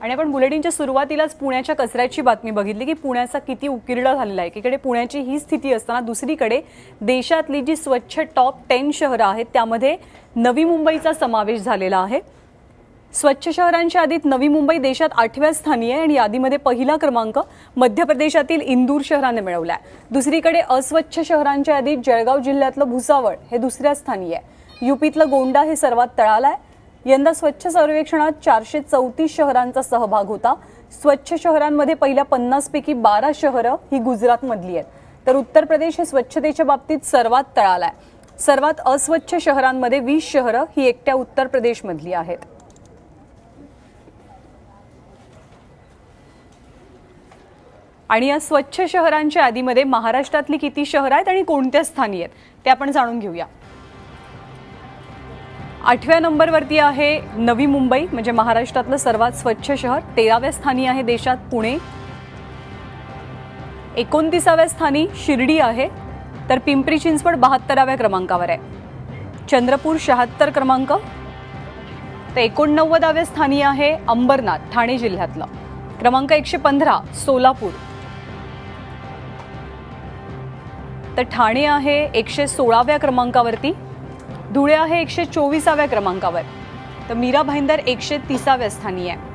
आणि आपण बुलेटिनच्या सुरुवातीलाच पुण्याच्या कचऱ्याची बातमी बघितली की पुण्याचा किती उकिरडा झालेला आहे. एकीकडे पुण्याची ही स्थिती असताना दुसरीकडे देशातली जी स्वच्छ टॉप टेन शहरं आहेत त्यामध्ये नवी मुंबईचा समावेश झालेला आहे. स्वच्छ शहरांच्या यादीत नवी मुंबई देशात आठव्या स्थानी आहे आणि यादीमध्ये पहिला क्रमांक मध्य प्रदेशातील इंदूर शहराने मिळवला आहे दुसरीकडे अस्वच्छ शहरांच्या यादीत जळगाव जिल्ह्यातलं भुसावळ हे दुसऱ्या स्थानी आहे. युपीतलं गोंडा हे सर्वात तळाला आहे. यंदा स्वच्छ सर्वेक्षणात चारशे चौतीस शहरांचा सहभाग होता. स्वच्छ शहरांमध्ये पहिल्या पन्नास पैकी बारा शहरं ही गुजरातमधली आहेत. तर उत्तर प्रदेश हे स्वच्छतेच्या बाबतीत सर्वात तळाला आहे. सर्वात अस्वच्छ शहरांमध्ये वीस शहरं ही एकट्या उत्तर प्रदेशमधली आहेत. आणि या स्वच्छ शहरांच्या यादीमध्ये महाराष्ट्रातली किती शहरं आहेत आणि कोणत्या स्थानी आहेत ते आपण जाणून घेऊया. आठव्या नंबरवरती आहे नवी मुंबई म्हणजे महाराष्ट्रातलं सर्वात स्वच्छ शहर. तेराव्या स्थानी आहे देशात पुणे. एकोणतीसाव्या स्थानी शिर्डी आहे. तर पिंपरी चिंचवड बहात्तराव्या क्रमांकावर आहे. चंद्रपूर शहात्तर क्रमांक. तर एकोणनव्वदाव्या स्थानी आहे अंबरनाथ ठाणे जिल्ह्यातलं. क्रमांक एकशे पंधरा सोलापूर. तर ठाणे आहे एकशे सोळाव्या क्रमांकावरती. धुळे आहे एकशे चोवीसाव्या क्रमांकावर. तर मीरा भाईंदर एकशे तिसाव्या स्थानी आहे.